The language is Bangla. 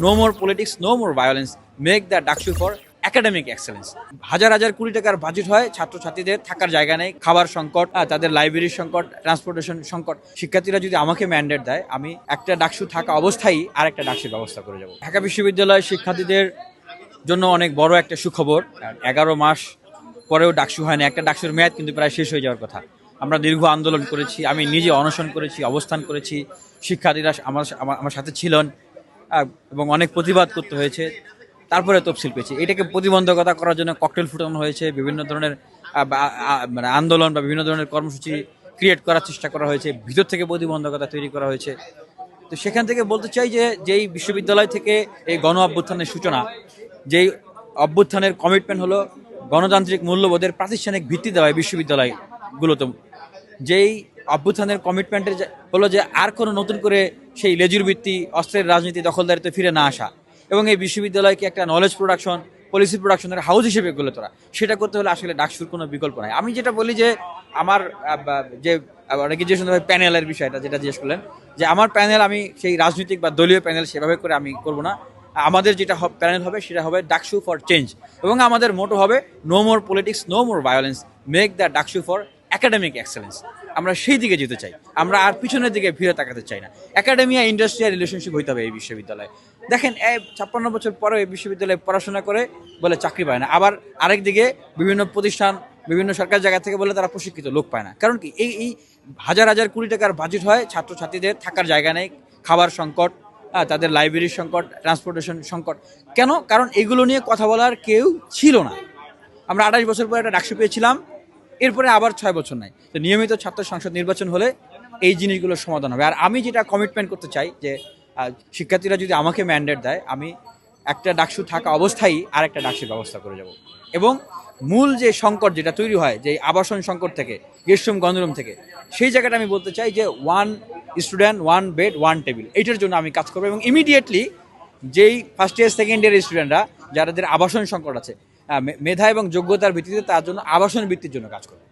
No more politics no more violence make the DUCSU for academic excellence হাজার হাজার কোটি টাকার বাজেট হয় ছাত্রছাত্রীদের থাকার জায়গা নেই, খাবার সংকট তাদের লাইব্রেরির সংকট ট্রান্সপোর্টেশন সংকট। শিক্ষার্থীরা যদি আমাকে ম্যান্ডেট দেয়, আমি একটা ডাকসু থাকা অবস্থায় আর একটা ডাকসুর ব্যবস্থা করে যাব। ঢাকা বিশ্ববিদ্যালয়ের শিক্ষার্থীদের জন্য অনেক বড় একটা সুখবর। এগারো মাস পরেও ডাকসু হয় না একটা ডাকসুর মেয়াদ কিন্তু প্রায় শেষ হয়ে যাওয়ার কথা। আমরা দীর্ঘ আন্দোলন করেছি, আমি নিজে অনশন করেছি, অবস্থান করেছি। শিক্ষার্থীরা আমার, আমার- সাথে ছিলেন। এবং অনেক প্রতিবাদ করতে হয়েছে। তারপরে তফসিল পেয়েছে। এটাকে প্রতিবন্ধকতা করার জন্য ককটেল ফুটানো হয়েছে, বিভিন্ন ধরনের মানে আন্দোলন বা বিভিন্ন ধরনের কর্মসূচি ক্রিয়েট করার চেষ্টা করা হয়েছে। ভিতর থেকে প্রতিবন্ধকতা তৈরি করা হয়েছে। তো সেখান থেকে বলতে চাই যে, যেই বিশ্ববিদ্যালয় থেকে এই গণ অভ্যুত্থানের সূচনা, যেই অভ্যুত্থানের কমিটমেন্ট হলো গণতান্ত্রিক মূল্যবোধের প্রাতিষ্ঠানিক ভিত্তি দেওয়া বিশ্ববিদ্যালয়গুলোতে, যেই অভ্যুত্থানের কমিটমেন্টের যে- হলো যে আর কোনো নতুন করে সেই লেজুর ভিত্তি অস্ত্রের রাজনীতি দখলদারিতে ফিরে না আসা। এবং এই বিশ্ববিদ্যালয়কে একটা নলেজ প্রোডাকশন পলিসি প্রোডাকশনের হাউস হিসেবে গড়ে তোলা। সেটা করতে হলে আসলে ডাকসুর কোনো বিকল্প নাই। আমি যেটা বলি যে আমার যে অনেকে যে শুনতে প্যানেলের বিষয়টা, যেটা জিজ্ঞেস করলেন, যে আমার প্যানেল আমি সেই রাজনৈতিক বা দলীয় প্যানেল সেভাবে করে আমি করব না। আমাদের যেটা প্যানেল হবে সেটা হবে ডাকসু ফর চেঞ্জ এবং আমাদের মোটো হবে no more politics no more violence make the DUCSU for academic excellence আমরা সেই দিকে যেতে চাই। আমরা আর পিছনের দিকে ফিরে তাকাতে চাই না। একাডেমিয়া ইন্ডাস্ট্রিয়াল রিলেশনশিপ হইতে হবে এই বিশ্ববিদ্যালয়ে। দেখেন ছাপ্পান্ন বছর পরে এই বিশ্ববিদ্যালয়ে পড়াশোনা করে বলে চাকরি পায় না। আবার আরেক দিকে বিভিন্ন প্রতিষ্ঠান, বিভিন্ন সরকার জায়গা থেকে বলে তারা প্রশিক্ষিত লোক পায় না। কারণ কি, এই এই হাজার হাজার কোটি টাকার বাজেট হয় ছাত্রছাত্রীদের থাকার জায়গা নেই, খাবার সংকট তাদের লাইব্রেরির সংকট ট্রান্সপোর্টেশন সংকট। কেন? কারণ এগুলো নিয়ে কথা বলার কেউ ছিল না। আমরা আঠাশ বছর পরে একটা ডাকসু পেয়েছিলাম। এরপরে আবার ছয় বছর নাই। তো নিয়মিত ছাত্র সংসদ নির্বাচন হলে এই জিনিসগুলোর সমাধান হবে। আর আমি যেটা কমিটমেন্ট করতে চাই যে শিক্ষার্থীরা যদি আমাকে ম্যান্ডেট দেয়, আমি একটা ডাকসু থাকা অবস্থায় আর একটা ডাকসুর ব্যবস্থা করে যাব। এবং মূল যে সংকট যেটা তৈরি হয়, যে আবাসন সংকট থেকে, গেস্টরুম গণরুম থেকে, সেই জায়গাটা আমি বলতে চাই যে one student one bed one table এইটার জন্য আমি কাজ করব। এবং ইমিডিয়েটলি যেই ফার্স্ট ইয়ার সেকেন্ড ইয়ার স্টুডেন্টরা যাদের আবাসন সংকট আছে মেধা এবং যোগ্যতার ভিত্তিতে তার জন্য আবাসন ভিত্তির জন্য কাজ করবে